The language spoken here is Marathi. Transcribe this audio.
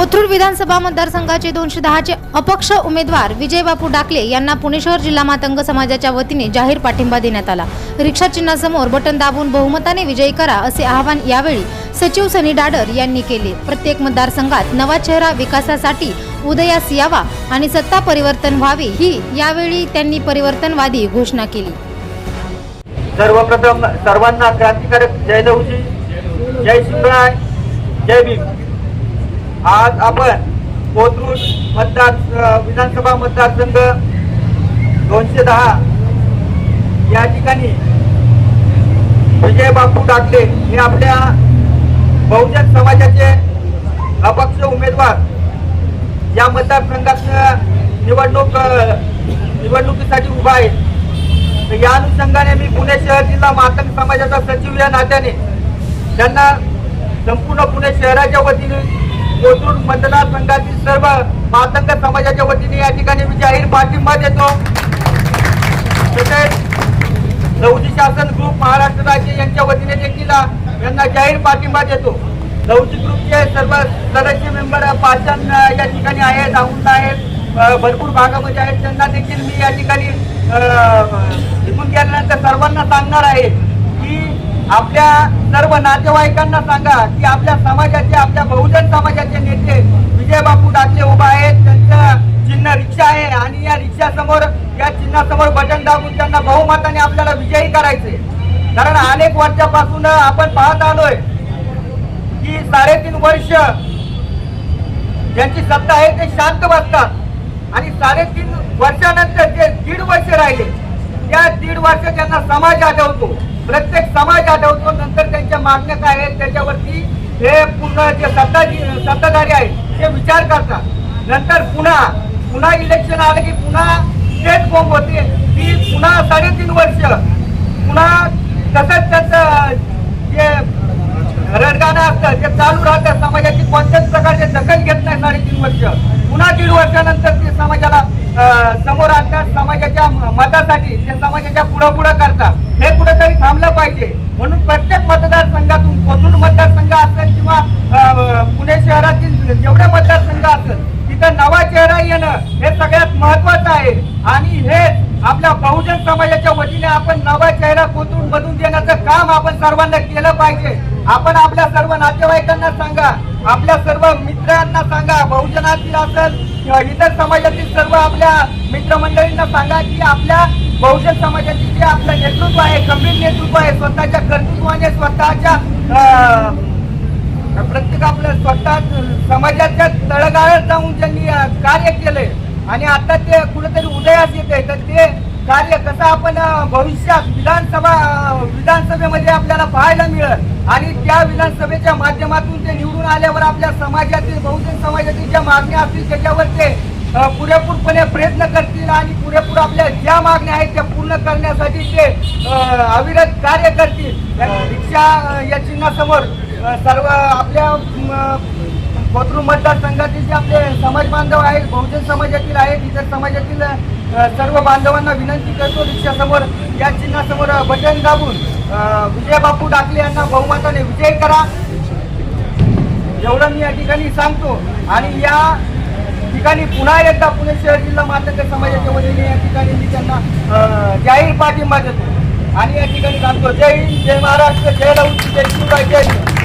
कोथरूड विधानसभा मतदारसंघाचे दोनशे दहाचे अपक्ष उमेदवार विजय बापू डाकले यांना पुणे शहर जिल्हा मातंग समाजाच्या वतीने जाहीर पाठिंबा देण्यात आला. रिक्षा चिन्हासमोर बटन दाबून बहुमताने विजयी करा असे आवाहन यावेळी सचिव सनी डाडर यांनी केले. प्रत्येक मतदारसंघात नवा चेहरा विकासासाठी उदयास यावा आणि सत्ता परिवर्तन व्हावे ही यावेळी त्यांनी परिवर्तनवादी घोषणा केली. सर्वप्रथम सर्वांना क्रांतिकारक जय लवजी जय शिवराय जय भीम. आज आपण कोथरूड मतदार विधानसभा मतदारसंघ दोनशे दहा या ठिकाणी विजय बापू टाकले. हे आपल्या बहुजन समाजाचे अपक्ष उमेदवार या मतदारसंघात निवडणूक निवडणुकीसाठी उभा आहे. तर या अनुषंगाने मी पुणे शहर जिल्हा मातंग समाजाचा सचिव या नात्याने त्यांना संपूर्ण पुणे शहराच्या वतीने कोथरूड मतदारसंघातील सर्व मातंग समाजाच्या वतीने या ठिकाणी मी जाहीर पाठिंबा देतो. तसेच लवजी शासन ग्रुप महाराष्ट्र राज्य यांच्या वतीने देखील यांना जाहीर पाठिंबा देतो. लवजी ग्रुपचे सर्व सदस्य मेंबर पाचन या ठिकाणी आहेत औंध आहेत भरपूर भागामध्ये आहेत. त्यांना देखील मी या ठिकाणी अ, गेल्यानंतर सर्वांना सांगणार आहे की आपल्या सर्व नातेवाईकांना सांगा की आपल्या समाजाच्या आपल्या बहुजन समाजाचे नेते विजय बापू डाकले उभा आहेत. त्यांचं चिन्ह रिक्षा आहे आणि या रिक्षासमोर या चिन्हासमोर बटन दाबून त्यांना बहुमताने आपल्याला विजयी करायचे. कारण अनेक वर्षापासून आपण पाहत आलोय की साडेतीन वर्ष ज्यांची सत्ता आहे ते शांत बसतात. आणि साडेतीन वर्षानंतर जे दीड वर्ष राहिले त्या दीड वर्ष त्यांना समाज आठवतो प्रत्येक समाज आठवतो नंतर त्यांच्या मागण्या काय आहेत त्याच्यावरती हे पुन्हा जे सत्ता सत्ताधारी आहेत ते विचार करतात. नंतर पुन्हा पुन्हा इलेक्शन आलं की पुन्हा तेच बॉम्ब होते. ती पुन्हा साडेतीन वर्ष पुन्हा तसंच त्यांचं जे रडगाणं असतं ते चालू राहतं. समाजाची कोणत्याच प्रकारचे दखल घेत नाही साडेतीन वर्ष. पुन्हा दीड वर्षानंतर ते समाजाला समोर आणतात. समाजाच्या मतासाठी ते समाजाच्या पुढं पुढं करतात. हे कुठेतरी थांबलं पाहिजे. म्हणून प्रत्येक मतदारसंघातून कोथरूड मतदारसंघ असेल किंवा पुणे शहरातील जेवढे मतदारसंघ असेल तिथं नवा चेहरा येणं हे सगळ्यात महत्वाचं आहे. आणि हे आपल्या बहुजन समाजाच्या वतीने आपण नवा चेहरा कोथरूड मधून देण्याचं काम आपण सर्वांना केलं पाहिजे. आपण आपल्या सर्व नातेवाईकांना सांगा आपल्या सर्व मित्रांना सांगा बहुजनातील असेल इतर समाजातील सर्व आपल्या मित्रमंडळींना सांगा की आपल्या बहुजन समाजाचे जे आपलं नेतृत्व आहे गंभीर नेतृत्व आहे स्वतःच्या कर्तृत्वाने स्वतःच्या प्रत्येक आपलं स्वतः समाजाच्या तळगाळात जाऊन त्यांनी कार्य केलंय आणि आता ते कुठेतरी उदयास येत आहे तर ते कार्य कसं आपण भविष्यात विधानसभा विधानसभेमध्ये आपल्याला पाहायला मिळेल आणि त्या विधानसभेच्या माध्यमातून ते निवडून आल्यावर आपल्या समाजातील बहुजन समाजातील ज्या मागण्या असतील त्याच्यावर ते पुरेपूरपणे प्रयत्न करतील आणि पुरेपूर आपल्या ज्या मागण्या आहेत त्या पूर्ण करण्यासाठी ते अविरत कार्य करतील. रिक्षा या चिन्हासमोर सर्व आपल्या म, कोथरूड मतदारसंघातील जे आपले समाज बांधव आहेत बहुजन समाजातील आहेत इतर समाजातील सर्व बांधवांना विनंती करतो रिक्षासमोर या चिन्हासमोर बटन दाबून विजयबापू विजय बापू डाकले यांना बहुमताने विजय करा. एवढं मी या ठिकाणी सांगतो. आणि या ठिकाणी पुन्हा एकदा पुणे शहर जिल्हा मातंग समाजाच्या वतीने या ठिकाणी मी त्यांना जाहीर पाठिंबा देतो. आणि या ठिकाणी सांगतो जय हिंद जय महाराष्ट्र जय लवजी जय शिवराय जय